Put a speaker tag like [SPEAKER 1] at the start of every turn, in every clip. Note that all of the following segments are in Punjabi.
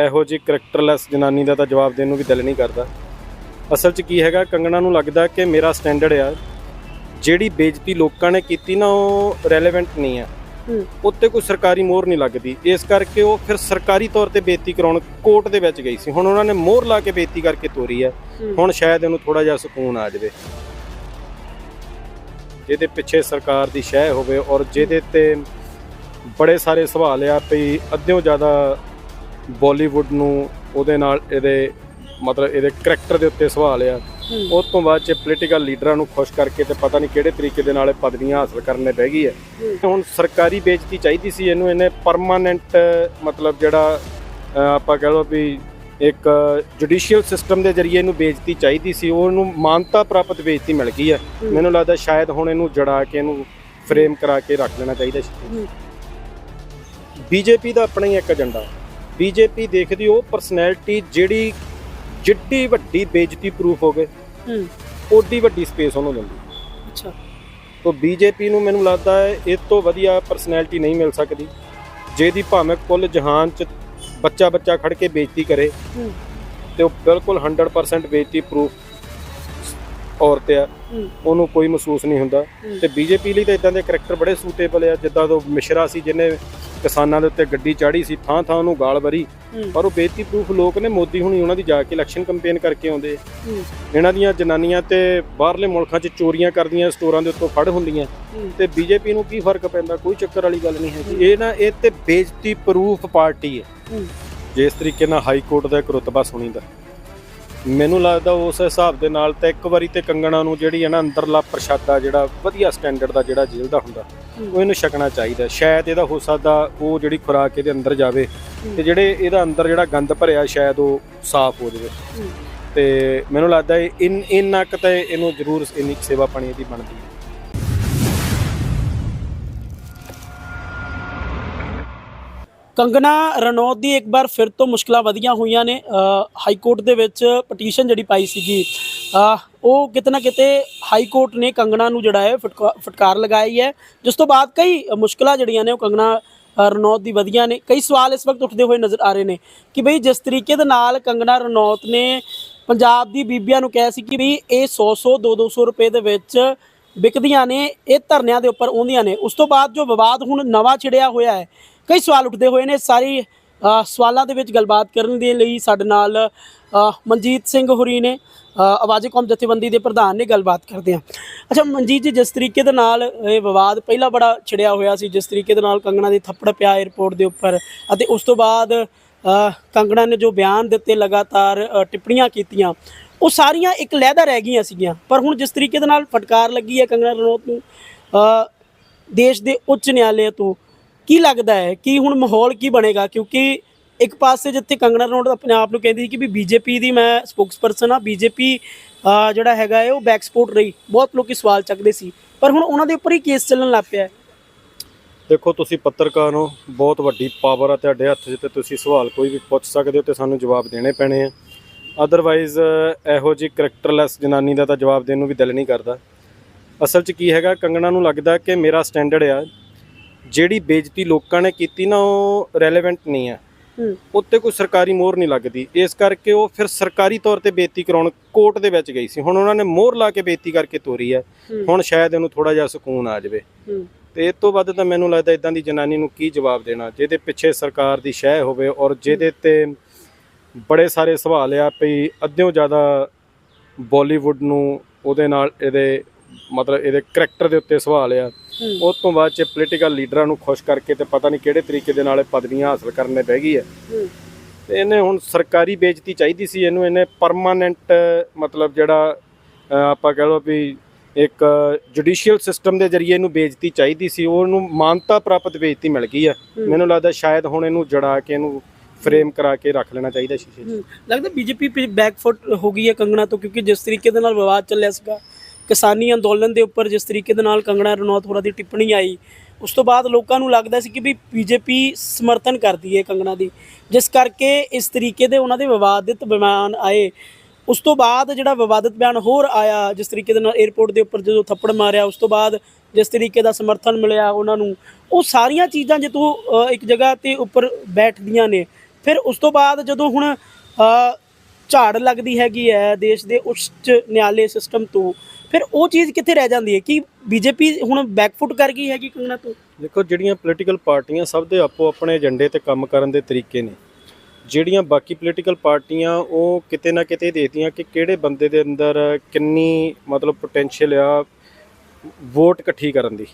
[SPEAKER 1] ਇਹੋ ਜਿਹੀ ਕਰੈਕਟਰਲੈਸ ਜਨਾਨੀ ਦਾ ਤਾਂ ਜਵਾਬ ਦੇਣ ਨੂੰ ਵੀ ਦਿਲ ਨਹੀਂ ਕਰਦਾ। ਅਸਲ 'ਚ ਕੀ ਹੈਗਾ ਕੰਗਣਾ ਨੂੰ ਲੱਗਦਾ ਕਿ ਮੇਰਾ ਸਟੈਂਡਰਡ ਆ ਜਿਹੜੀ ਬੇਇੱਜ਼ਤੀ ਲੋਕਾਂ ਨੇ ਕੀਤੀ ਨਾ ਉਹ ਰੈਲੇਵੈਂਟ ਨਹੀਂ ਆ। ਉੱਤੇ ਕੋਈ ਸਰਕਾਰੀ ਮੋਹਰ ਨਹੀਂ ਲੱਗਦੀ। ਇਸ ਕਰਕੇ ਉਹ ਫਿਰ ਸਰਕਾਰੀ ਤੌਰ ਤੇ ਬੇਇੱਜ਼ਤੀ ਕਰਾਉਣ ਕੋਰਟ ਦੇ ਵਿੱਚ ਗਈ ਸੀ। ਹੁਣ ਉਹਨਾਂ ਨੇ ਮੋਹਰ ਲਾ ਕੇ ਬੇਇੱਜ਼ਤੀ ਕਰਕੇ ਤੋਰੀ ਹੈ। ਹੁਣ ਸ਼ਾਇਦ ਇਹਨੂੰ ਥੋੜਾ ਜਿਹਾ ਸਕੂਨ ਆ ਜਾਵੇ। ਜਿਹਦੇ ਪਿੱਛੇ ਸਰਕਾਰ ਦੀ ਸ਼ਹਿ ਹੋਵੇ ਔਰ ਜਿਹਦੇ ਤੇ ਬੜੇ ਸਾਰੇ ਸਵਾਲ ਆ ਵੀ ਅੱਧਿਓਂ ਜ਼ਿਆਦਾ ਬਾਲੀਵੁੱਡ ਨੂੰ ਉਹਦੇ ਨਾਲ ਇਹਦੇ ਮਤਲਬ ਇਹਦੇ ਕਰੈਕਟਰ ਦੇ ਉੱਤੇ ਸਵਾਲ ਆ। ਉਸ ਤੋਂ ਬਾਅਦ ਚ ਪੋਲੀਟੀਕਲ ਲੀਡਰਾਂ ਨੂੰ ਖੁਸ਼ ਕਰਕੇ ਤੇ ਪਤਾ ਨਹੀਂ ਕਿਹੜੇ ਤਰੀਕੇ ਦੇ ਨਾਲ ਇਹ ਪਦਵੀਆਂ ਹਾਸਲ ਕਰਨੇ ਬਹਿ ਗਈ ਹੈ। ਹੁਣ ਸਰਕਾਰੀ ਬੇਇੱਜ਼ਤੀ ਚਾਹੀਦੀ ਸੀ ਇਹਨੂੰ ਇਹਨੇ ਪਰਮਾਨੈਂਟ ਮਤਲਬ ਜਿਹੜਾ ਆਪਾਂ ਕਹ ਲਓ ਵੀ ਇੱਕ ਜੁਡੀਸ਼ੀਅਲ ਸਿਸਟਮ ਦੇ ਜ਼ਰੀਏ ਇਹਨੂੰ ਬੇਇੱਜ਼ਤੀ ਚਾਹੀਦੀ ਸੀ ਉਹਨੂੰ ਮਾਨਤਾ ਪ੍ਰਾਪਤ ਬੇਇੱਜ਼ਤੀ ਮਿਲ ਗਈ ਹੈ। ਮੈਨੂੰ ਲੱਗਦਾ ਸ਼ਾਇਦ ਹੁਣ ਇਹਨੂੰ ਜੜਾ ਕੇ ਇਹਨੂੰ ਫਰੇਮ ਕਰਾ ਕੇ ਰੱਖ ਲੈਣਾ ਚਾਹੀਦਾ ਸੀ। ਬੀਜੇਪੀ ਦਾ ਆਪਣਾ ਹੀ ਇੱਕ ਏਜੰਡਾ ਬੀਜੇਪੀ ਦੇਖਦੀ ਉਹ ਪਰਸਨੈਲਿਟੀ ਜਿਹੜੀ ਜਿੱਡੀ ਵੱਡੀ ਬੇਇੱਜ਼ਤੀ ਪ੍ਰੂਫ ਹੋਵੇ
[SPEAKER 2] ਹੂੰ।
[SPEAKER 1] ਓਡੀ ਵੱਡੀ ਸਪੇਸ ਉਹਨੂੰ ਦਿੰਦੀ
[SPEAKER 2] ਅੱਛਾ।
[SPEAKER 1] ਤੋਂ ਬੀਜੇਪੀ ਨੂੰ ਮੈਨੂੰ ਲੱਗਦਾ ਹੈ ਇਹ ਤੋਂ ਵਧੀਆ ਪਰਸਨੈਲਿਟੀ ਨਹੀਂ ਮਿਲ ਸਕਦੀ ਜਿਹਦੀ ਭਾਵੇਂ ਕੁੱਲ ਜਹਾਨ ਚ ਬੱਚਾ ਬੱਚਾ ਖੜ ਕੇ ਬੇਇੱਜ਼ਤੀ ਕਰੇ
[SPEAKER 2] ਹੂੰ।
[SPEAKER 1] ਤੇ ਉਹ ਬਿਲਕੁਲ 100% ਬੇਇੱਜ਼ਤੀ ਪ੍ਰੂਫ ਔਰਤ ਆ
[SPEAKER 2] ਹੂੰ।
[SPEAKER 1] ਉਹਨੂੰ ਕੋਈ ਮਹਿਸੂਸ ਨਹੀਂ ਹੁੰਦਾ।
[SPEAKER 2] ਹੂੰ।
[SPEAKER 1] ਤੇ ਬੀਜੇਪੀ ਲਈ ਤਾਂ ਇਦਾਂ ਦੇ ਕਰੈਕਟਰ ਬੜੇ ਸੂਟੇਬਲ ਆ ਜਿੱਦਾਂ ਤੋਂ ਮਿਸ਼ਰਾ ਸੀ ਜਿਹਨੇ ਕਿਸਾਨਾਂ ਦੇ ਉੱਤੇ ਗੱਡੀ ਚਾੜੀ ਸੀ ਥਾਂ ਥਾਂ ਉਹਨੂੰ ਗਾਲ
[SPEAKER 2] ਹੂੰ।
[SPEAKER 1] ਪਰ ਉਹ ਬੇਇੱਜ਼ਤੀ ਪ੍ਰੂਫ ਲੋਕ ਨੇ ਮੋਦੀ ਹੁਣੀ ਉਹਨਾਂ ਦੀ ਜਾ ਕੇ ਇਲੈਕਸ਼ਨ ਕੈਂਪੇਨ ਕਰਕੇ ਆਉਂਦੇ। ਇਹਨਾਂ ਦੀਆਂ ਜਨਾਨੀਆਂ ਤੇ ਬਾਹਰਲੇ ਮੁਲਕਾਂ 'ਚ ਚੋਰੀਆਂ ਕਰਦੀਆਂ ਸਟੋਰਾਂ ਦੇ ਉੱਤੋਂ ਫੜ ਹੁੰਦੀਆਂ। ਤੇ ਬੀਜੇਪੀ ਨੂੰ ਕੀ ਫ਼ਰਕ ਪੈਂਦਾ? ਕੋਈ ਚੱਕਰ ਵਾਲੀ ਗੱਲ ਨਹੀਂ ਹੈਗੀ। ਇਹ ਨਾ ਇਹ ਤੇ ਬੇਇੱਜ਼ਤੀ ਪ੍ਰੂਫ ਪਾਰਟੀ ਹੈ।
[SPEAKER 2] ਹੂੰ।
[SPEAKER 1] ਜਿਸ ਤਰੀਕੇ ਨਾਲ ਹਾਈ ਕੋਰਟ ਦਾ ਇੱਕ ਰੁਤਬਾ ਸੁਣੀਦਾ। ਮੈਨੂੰ ਲੱਗਦਾ ਉਸ ਹਿਸਾਬ ਦੇ ਨਾਲ ਤਾਂ ਇੱਕ ਵਾਰੀ ਤੇ ਕੰਗਣਾ ਨੂੰ ਜਿਹੜੀ ਹੈ ਨਾ ਅੰਦਰਲਾ ਪ੍ਰਸ਼ਾਦਾ ਜਿਹੜਾ ਵਧੀਆ ਸਟੈਂਡਰਡ ਦਾ ਜਿਹੜਾ ਜੇਲ੍ਹ ਦਾ ਹੁੰਦਾ ਉਹ ਇਹਨੂੰ ਛਕਣਾ ਚਾਹੀਦਾ ਸ਼ਾਇਦ ਇਹਦਾ ਹੋ ਸਕਦਾ ਉਹ ਜਿਹੜੀ ਖੁਰਾਕ ਇਹਦੇ ਅੰਦਰ ਜਾਵੇ ਤੇ ਜਿਹੜੇ ਇਹਦਾ ਅੰਦਰ ਜਿਹੜਾ ਗੰਦ ਭਰਿਆ ਸ਼ਾਇਦ ਉਹ ਸਾਫ਼ ਹੋ ਜਾਵੇ। ਤੇ ਮੈਨੂੰ ਲੱਗਦਾ ਇਹ ਇਨ ਇੰਨਾ ਕੁ ਤਾਂ ਇਹਨੂੰ ਜ਼ਰੂਰ ਇੰਨੀ ਸੇਵਾ ਪਾਣੀ ਇਹਦੀ ਬਣਦੀ ਹੈ।
[SPEAKER 2] ਕੰਗਨਾ ਰਣੌਤ ਦੀ ਇੱਕ ਵਾਰ ਫਿਰ ਤੋਂ ਮੁਸ਼ਕਲਾਂ ਵਧੀਆਂ ਹੋਈਆਂ ਨੇ। ਹਾਈ ਕੋਰਟ ਦੇ ਵਿੱਚ ਪਟੀਸ਼ਨ ਜਿਹੜੀ ਪਾਈ ਸੀਗੀ ਉਹ ਕਿਤੇ ਨਾ ਕਿਤੇ ਹਾਈ ਕੋਰਟ ਨੇ ਕੰਗਨਾ ਨੂੰ ਜਿਹੜਾ ਹੈ ਫਟਕਾ- ਫਟਕਾਰ ਲਗਾਈ ਹੈ। ਜਿਸ ਤੋਂ ਬਾਅਦ ਕਈ ਮੁਸ਼ਕਲਾਂ ਜਿਹੜੀਆਂ ਨੇ ਉਹ ਕੰਗਨਾ ਰਣੌਤ ਦੀ ਵਧੀਆਂ ਨੇ। ਕਈ ਸਵਾਲ ਇਸ ਵਕਤ ਉੱਠਦੇ ਹੋਏ ਨਜ਼ਰ ਆ ਰਹੇ ਨੇ ਕਿ ਬਈ ਜਿਸ ਤਰੀਕੇ ਦੇ ਨਾਲ ਕੰਗਨਾ ਰਣੌਤ ਨੇ ਪੰਜਾਬ ਦੀ ਬੀਬੀਆਂ ਨੂੰ ਕਿਹਾ ਸੀ ਕਿ ਵੀ ਇਹ 100 100 2 200 ਰੁਪਏ ਦੇ ਵਿੱਚ ਵਿਕਦੀਆਂ ਨੇ, ਇਹ ਧਰਨਿਆਂ ਦੇ ਉੱਪਰ ਆਉਂਦੀਆਂ ਨੇ। ਉਸ ਤੋਂ ਬਾਅਦ ਜੋ ਵਿਵਾਦ ਹੁਣ ਨਵਾਂ ਛਿੜਿਆ ਹੋਇਆ ਹੈ ਕਈ ਸਵਾਲ ਉੱਠਦੇ ਹੋਏ ਨੇ ਸਾਰੀ ਸਵਾਲਾਂ ਦੇ ਵਿੱਚ ਗੱਲਬਾਤ ਕਰਨ ਦੇ ਲਈ ਸਾਡੇ ਨਾਲ ਮਨਜੀਤ ਸਿੰਘ ਹੁਰੀ ਨੇ ਅ, ਆਵਾਜ਼ੇ ਕੌਮ ਜਥੇਬੰਦੀ ਦੇ ਪ੍ਰਧਾਨ ਨੇ ਗੱਲਬਾਤ ਕਰਦੇ ਹਾਂ। ਅੱਛਾ ਮਨਜੀਤ ਜੀ ਜਿਸ ਤਰੀਕੇ ਦੇ ਨਾਲ ਇਹ ਵਿਵਾਦ ਪਹਿਲਾਂ ਬੜਾ ਛਿੜਿਆ ਹੋਇਆ ਸੀ ਜਿਸ ਤਰੀਕੇ ਦੇ ਨਾਲ ਕੰਗਣਾ ਦੇ ਥੱਪੜ ਪਿਆ 에ਅਰਪੋਰਟ ਦੇ ਉੱਪਰ ਅਤੇ ਉਸ ਤੋਂ ਬਾਅਦ ਕੰਗਣਾ ਨੇ ਜੋ ਬਿਆਨ ਦਿੱਤੇ ਲਗਾਤਾਰ ਟਿੱਪਣੀਆਂ ਕੀਤੀਆਂ ਉਹ ਸਾਰੀਆਂ ਇੱਕ ਲਹਿਦਾ ਰਹਿ ਗਈਆਂ ਸੀਗੀਆਂ। ਪਰ ਹੁਣ ਜਿਸ ਤਰੀਕੇ ਦੇ ਨਾਲ ਫਟਕਾਰ ਲੱਗੀ ਹੈ ਕੰਗਣਾ ਰਣੌਤ ਨੂੰ ਦੇਸ਼ ਦੇ ਉੱਚ ਨਿਆਲੇ ਤੋਂ ਕੀ ਲੱਗਦਾ ਹੈ? ਕਿ ਹੁਣ ਮਾਹੌਲ ਕੀ ਬਣੇਗਾ? ਕਿਉਂਕਿ ਇੱਕ ਪਾਸੇ ਜਿੱਥੇ ਕੰਗਣਾ ਰਣੌਤ ਆਪਣੇ ਆਪ ਨੂੰ ਕਹਿੰਦੀ ਸੀ ਕਿ ਵੀ ਬੀਜੇਪੀ ਦੀ ਮੈਂ ਸਪੋਕਸਪਰਸਨ ਆ ਬੀਜੇਪੀ ਜਿਹੜਾ ਹੈਗਾ ਹੈ, ਉਹ ਬੈਕ ਸਪੋਰਟ ਰਹੀ। ਬਹੁਤ ਲੋਕੀ ਸਵਾਲ ਚੱਕਦੇ ਸੀ। ਪਰ ਹੁਣ ਉਹਨਾਂ ਦੇ ਉੱਪਰ ਹੀ ਕੇਸ ਚੱਲਣ ਲੱਗ ਪਿਆ
[SPEAKER 1] ਦੇਖੋ, ਤੁਸੀਂ ਪੱਤਰਕਾਰ ਹੋ, ਬਹੁਤ ਵੱਡੀ ਪਾਵਰ ਆ ਤੁਹਾਡੇ ਹੱਥ 'ਚ ਤੇ ਤੁਸੀਂ ਸਵਾਲ ਕੋਈ ਵੀ ਪੁੱਛ ਸਕਦੇ ਹੋ ਤੇ ਸਾਨੂੰ ਜਵਾਬ ਦੇਣੇ ਪੈਣੇ ਆ। ਅਦਰਵਾਈਜ਼ ਇਹੋ ਜਿਹੀ ਕਰੈਕਟਰਲੈਸ ਜਨਾਨੀ ਦਾ ਤਾਂ ਜਵਾਬ ਦੇਣ ਨੂੰ ਵੀ ਦਿਲ ਨਹੀਂ ਕਰਦਾ। ਅਸਲ 'ਚ ਕੀ ਹੈਗਾ, ਕੰਗਣਾ ਨੂੰ ਲੱਗਦਾ ਕਿ ਮੇਰਾ ਸਟੈਂਡਰਡ ਆ ਜਿਹੜੀ ਬੇਇੱਜ਼ਤੀ ਲੋਕਾਂ ਨੇ ਕੀਤੀ ਨਾ ਉਹ ਰੈਲੇਵੈਂਟ ਨਹੀਂ
[SPEAKER 2] ਹੂੰ।
[SPEAKER 1] ਉੱਤੇ ਕੋਈ ਸਰਕਾਰੀ ਮੋਹਰ ਨਹੀਂ ਲੱਗਦੀ। ਇਸ ਕਰਕੇ ਉਹ ਫਿਰ ਸਰਕਾਰੀ ਤੌਰ ਤੇ ਬੇਇੱਜ਼ਤੀ ਕਰਾਉਣ ਕੋਰਟ ਦੇ ਵਿੱਚ ਗਈ ਸੀ। ਹੁਣ ਉਹਨਾਂ ਨੇ ਮੋਹਰ ਲਾ ਕੇ ਬੇਇੱਜ਼ਤੀ ਕਰਕੇ ਤੋਰੀ ਹੈ। ਹੁਣ ਸ਼ਾਇਦ ਇਹਨੂੰ ਥੋੜਾ ਜਿਹਾ ਸਕੂਨ ਆ ਜਾਵੇ। ਤੇ ਇਸ ਤੋਂ ਵੱਧ ਤਾਂ ਮੈਨੂੰ ਲੱਗਦਾ ਇਦਾਂ ਦੀ ਜਨਾਨੀ ਨੂੰ ਕੀ ਜਵਾਬ ਦੇਣਾ? ਜਿਹਦੇ ਪਿੱਛੇ ਸਰਕਾਰ ਦੀ ਸ਼ਹਿ ਹੋਵੇ ਔਰ ਜਿਹਦੇ ਤੇ ਬੜੇ ਸਾਰੇ ਸਵਾਲ ਆ ਵੀ ਅੱਧਿਓਂ ਜ਼ਿਆਦਾ ਬਾਲੀਵੁੱਡ ਨੂੰ ਉਹਦੇ ਨਾਲ ਇਹਦੇ ਮਤਲਬ ਇਹਦੇ ਕਰੈਕਟਰ ਦੇ ਉੱਤੇ ਸਵਾਲ ਆ। ਉਸ ਤੋਂ ਬਾਅਦ ਚ ਪੋਲੀਟੀਕਲ ਲੀਡਰਾਂ ਨੂੰ ਖੁਸ਼ ਕਰਕੇ ਤੇ ਪਤਾ ਨਹੀਂ ਕਿਹੜੇ ਤਰੀਕੇ ਦੇ ਨਾਲ ਇਹ ਪਦਵੀਆਂ ਹਾਸਲ ਕਰਨੇ ਬਹਿ ਗਈ ਹੈ। ਤੇ ਇਹਨੇ ਹੁਣ ਸਰਕਾਰੀ ਬੇਇੱਜ਼ਤੀ ਚਾਹੀਦੀ ਸੀ ਇਹਨੂੰ ਇਹਨੇ ਪਰਮਾਨੈਂਟ ਮਤਲਬ ਜਿਹੜਾ ਆਪਾਂ ਕਹ ਲਓ ਵੀ ਇੱਕ ਜੁਡੀਸ਼ੀਅਲ ਸਿਸਟਮ ਦੇ ਜ਼ਰੀਏ ਇਹਨੂੰ ਬੇਇੱਜ਼ਤੀ ਚਾਹੀਦੀ ਸੀ ਉਹਨੂੰ ਮਾਨਤਾ ਪ੍ਰਾਪਤ ਬੇਇੱਜ਼ਤੀ ਮਿਲ ਗਈ ਹੈ। ਮੈਨੂੰ ਲੱਗਦਾ ਸ਼ਾਇਦ ਹੁਣ ਇਹਨੂੰ ਜੜਾ ਕੇ ਇਹਨੂੰ ਫਰੇਮ ਕਰਾ ਕੇ ਰੱਖ ਲੈਣਾ ਚਾਹੀਦਾ ਸ਼ੀਸ਼ੇ 'ਚ।
[SPEAKER 2] ਲੱਗਦਾ ਬੀਜੇਪੀ ਬੈਕਫੁੱਟ ਹੋ ਗਈ ਹੈ ਕੰਗਣਾ ਤੋਂ ਕਿਉਂਕਿ ਜਿਸ ਤਰੀਕੇ ਦੇ ਨਾਲ ਵਿਵਾਦ ਚੱਲਿਆ ਸੀਗਾ ਕਿਸਾਨੀ ਅੰਦੋਲਨ ਦੇ ਉੱਪਰ ਜਿਸ ਤਰੀਕੇ ਦੇ ਨਾਲ ਕੰਗਣਾ ਰਣੌਤ ਹੋਰਾਂ ਦੀ ਟਿੱਪਣੀ ਆਈ, ਉਸ ਤੋਂ ਬਾਅਦ ਲੋਕਾਂ ਨੂੰ ਲੱਗਦਾ ਸੀ ਕਿ ਵੀ ਬੀਜੇਪੀ ਸਮਰਥਨ ਕਰਦੀ ਹੈ ਕੰਗਣਾ ਦੀ। ਜਿਸ ਕਰਕੇ ਇਸ ਤਰੀਕੇ ਦੇ ਉਹਨਾਂ ਦੇ ਵਿਵਾਦਿਤ ਬਿਆਨ ਆਏ। ਉਸ ਤੋਂ ਬਾਅਦ ਜਿਹੜਾ ਵਿਵਾਦਿਤ ਬਿਆਨ ਹੋਰ ਆਇਆ, ਜਿਸ ਤਰੀਕੇ ਦੇ ਨਾਲ 에ਅਰਪੋਰਟ ਦੇ ਉੱਪਰ ਜਦੋਂ ਥੱਪੜ ਮਾਰਿਆ, ਉਸ ਤੋਂ ਬਾਅਦ ਜਿਸ ਤਰੀਕੇ ਦਾ ਸਮਰਥਨ ਮਿਲਿਆ ਉਹਨਾਂ ਨੂੰ, ਉਹ ਸਾਰੀਆਂ ਚੀਜ਼ਾਂ ਜਦੋਂ ਇੱਕ ਜਗ੍ਹਾ ਤੇ ਉੱਪਰ ਬੈਠਦੀਆਂ ਨੇ। ਫਿਰ ਉਸ ਤੋਂ ਬਾਅਦ ਜਦੋਂ ਹੁਣ ਝਾੜ ਲੱਗਦੀ ਹੈਗੀ ਹੈ ਦੇਸ਼ ਦੇ ਉੱਚ ਨਿਆਲੇ ਸਿਸਟਮ ਤੋਂ। ਫਿਰ ਉਹ ਚੀਜ਼ ਕਿੱਥੇ ਰਹਿ ਜਾਂਦੀ ਹੈ? ਕਿ ਬੀਜੇਪੀ ਹੁਣ ਬੈਕਫੁੱਟ ਕਰ ਗਈ ਹੈਗੀ ਕੰਗਣਾ ਤੋਂ?
[SPEAKER 1] ਦੇਖੋ, ਜਿਹੜੀਆਂ ਪੋਲੀਟੀਕਲ ਪਾਰਟੀਆਂ ਸਭ ਦੇ ਆਪੋ ਆਪਣੇ ਏਜੰਡੇ ਤੇ ਕੰਮ ਕਰਨ ਦੇ ਤਰੀਕੇ ਨੇ। ਜਿਹੜੀਆਂ ਬਾਕੀ ਪੋਲੀਟੀਕਲ ਪਾਰਟੀਆਂ ਉਹ ਕਿਤੇ ਨਾ ਕਿਤੇ ਦੇਖਦੀਆਂ ਕਿ ਕਿਹੜੇ ਬੰਦੇ ਦੇ ਅੰਦਰ ਕਿੰਨੀ ਮਤਲਬ ਪੋਟੈਂਸ਼ੀਅਲ ਆ ਵੋਟ ਇਕੱਠੀ ਕਰਨ ਦੀ।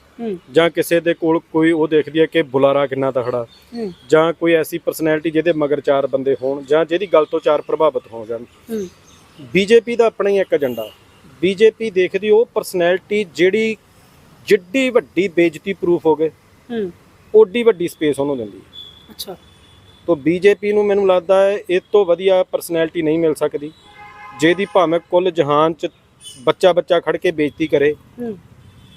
[SPEAKER 1] ਜਾਂ ਕਿਸੇ ਦੇ ਕੋਲ ਕੋਈ ਉਹ ਦੇਖਦੀ ਹੈ ਕਿ ਬੁਲਾਰਾ ਕਿੰਨਾ ਤਖੜਾ ਜਾਂ ਕੋਈ ਐਸੀ ਪਰਸਨੈਲਿਟੀ ਜਿਹਦੇ ਮਗਰ ਚਾਰ ਬੰਦੇ ਹੋਣ ਜਾਂ ਜਿਹਦੀ ਗੱਲ ਤੋਂ ਚਾਰ ਪ੍ਰਭਾਵਿਤ ਹੋ ਜਾਣ। ਬੀਜੇਪੀ ਦਾ ਆਪਣਾ ਹੀ ਇੱਕ ਏਜੰਡਾ। ਬੀਜੇਪੀ ਦੇਖਦੀ ਉਹ ਪਰਸਨੈਲਿਟੀ ਜਿਹੜੀ ਜਿੱਡੀ ਵੱਡੀ ਬੇਇੱਜ਼ਤੀ ਪ੍ਰੂਫ ਹੋਵੇ
[SPEAKER 2] ਹੂੰ।
[SPEAKER 1] ਓਡੀ ਵੱਡੀ ਸਪੇਸ ਉਹਨੂੰ ਦਿੰਦੀ ਹੈ।
[SPEAKER 2] ਅੱਛਾ।
[SPEAKER 1] ਤੋਂ ਬੀਜੇਪੀ ਨੂੰ ਮੈਨੂੰ ਲੱਗਦਾ ਹੈ ਇਹ ਤੋਂ ਵਧੀਆ ਪਰਸਨੈਲਿਟੀ ਨਹੀਂ ਮਿਲ ਸਕਦੀ। ਜਿਹਦੀ ਭਾਵੇਂ ਕੁੱਲ ਜਹਾਨ ਚ ਬੱਚਾ ਬੱਚਾ ਖੜ ਕੇ ਬੇਇੱਜ਼ਤੀ ਕਰੇ।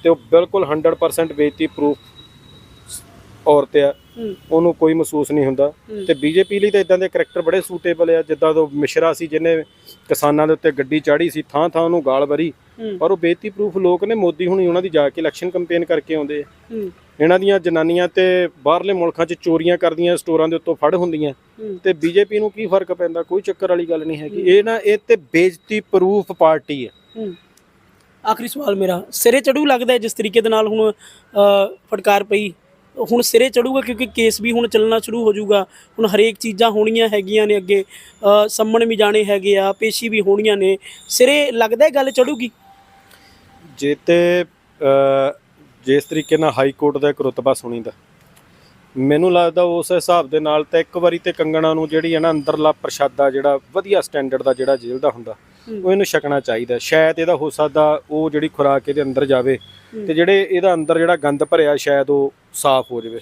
[SPEAKER 1] ਤੇ ਉਹ ਬਿਲਕੁਲ 100% ਬੇਇੱਜ਼ਤੀ ਪ੍ਰੂਫ ਔਰਤ ਆ। ਉਹਨੂੰ ਕੋਈ ਮਹਿਸੂਸ ਨਹੀਂ ਹੁੰਦਾ। ਤੇ ਬੀਜੇਪੀ ਲਈ ਤਾਂ ਇਦਾਂ ਦੇ ਕਰੈਕਟਰ ਬੜੇ ਸੂਟੇਬਲ ਆ। ਜਿੱਦਾਂ ਤੋਂ ਮਿਸ਼ਰਾ ਸੀ ਜਿਹਨੇ ਕਿਸਾਨਾਂ ਦੇ ਉੱਤੇ ਗੱਡੀ ਚਾੜੀ ਸੀ ਥਾਂ ਥਾਂ ਉਹਨੂੰ ਗਾਲ ਵਰੀ। ਪਰ ਉਹ ਬੇਇੱਜ਼ਤੀ ਪ੍ਰੂਫ ਲੋਕ ਨੇ ਮੋਦੀ ਹੁਣੀ ਉਹਨਾਂ ਦੀ ਜਾ ਕੇ ਇਲੈਕਸ਼ਨ ਕੈਂਪੇਨ ਕਰਕੇ ਆਉਂਦੇ ਆ। ਇਹਨਾਂ ਦੀਆਂ ਜਨਾਨੀਆਂ ਤੇ ਬਾਹਰਲੇ ਮੁਲਕਾਂ 'ਚ ਚੋਰੀਆਂ ਕਰਦੀਆਂ ਸਟੋਰਾਂ ਦੇ ਉੱਤੋਂ ਫੜ ਹੁੰਦੀਆਂ। ਤੇ ਬੀਜੇਪੀ ਨੂੰ ਕੀ ਫ਼ਰਕ ਪੈਂਦਾ? ਕੋਈ ਚੱਕਰ ਵਾਲੀ ਗੱਲ ਨਹੀਂ ਹੈਗੀ। ਇਹ ਨਾ ਇਹ ਤੇ ਬੇਇੱਜ਼ਤੀ ਪ੍ਰੂਫ ਪਾਰਟੀ ਹੂੰ।
[SPEAKER 2] ਆਖਰੀ ਸਵਾਲ ਮੇਰਾ ਸਿਰੇ ਚੜੂ ਲੱਗਦਾ ਹੈ ਜਿਸ ਤਰੀਕੇ ਦੇ ਨਾਲ ਹੁਣ ਅ, ਫਟਕਾਰ ਪਈ। ਹੁਣ ਸਿਰੇ ਚੜੂਗਾ ਕਿਉਂਕਿ ਕੇਸ ਵੀ ਹੁਣ ਚੱਲਣਾ ਸ਼ੁਰੂ ਹੋ ਜਾਊਗਾ। ਹੁਣ ਹਰੇਕ ਚੀਜ਼ਾਂ ਹੋਣੀਆਂ ਹੈਗੀਆਂ ਨੇ ਅੱਗੇ। ਅ, ਸੰਮਣ ਵੀ ਜਾਣੇ ਹੈਗੇ ਆ ਪੇਸ਼ੀ ਵੀ ਹੋਣੀਆਂ ਨੇ। ਸਿਰੇ ਲੱਗਦਾ ਹੈ ਗੱਲ ਚੜੂਗੀ?
[SPEAKER 1] ਜੇ ਤੇ ਅ, ਜਿਸ ਤਰੀਕੇ ਨਾਲ ਹਾਈ ਕੋਰਟ ਦਾ ਇੱਕ ਰੁਤਬਾ ਸੁਣੀਦਾ। ਮੈਨੂੰ ਲੱਗਦਾ ਉਸ ਹਿਸਾਬ ਦੇ ਨਾਲ ਤਾਂ ਇੱਕ ਵਾਰੀ ਤੇ ਕੰਗਣਾ ਨੂੰ ਜਿਹੜੀ ਹੈ ਨਾ ਅੰਦਰਲਾ ਪ੍ਰਸ਼ਾਦਾ ਜਿਹੜਾ ਵਧੀਆ ਸਟੈਂਡਰਡ ਦਾ ਜਿਹੜਾ ਜੇਲ੍ਹ ਦਾ ਹੁੰਦਾ। ਉਹ ਇਹਨੂੰ ਛਕਣਾ ਚਾਹੀਦਾ। ਸ਼ਾਇਦ ਇਹਦਾ ਹੋ ਸਕਦਾ ਉਹ ਜਿਹੜੀ ਖੁਰਾਕ ਇਹਦੇ ਅੰਦਰ ਜਾਵੇ। ਤੇ ਜਿਹੜੇ ਇਹਦਾ ਅੰਦਰ ਜਿਹੜਾ ਗੰਦ ਭਰਿਆ ਸ਼ਾਇਦ ਉਹ ਸਾਫ਼ ਹੋ ਜਾਵੇ।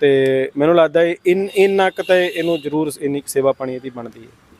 [SPEAKER 1] ਤੇ ਮੈਨੂੰ ਲੱਗਦਾ ਇਹ ਇਨ ਇੰਨਾ ਕੁ ਤਾਂ ਇਹਨੂੰ ਜ਼ਰੂਰ ਇੰਨੀ ਸੇਵਾ ਪਾਣੀ ਇਹਦੀ ਬਣਦੀ ਹੈ।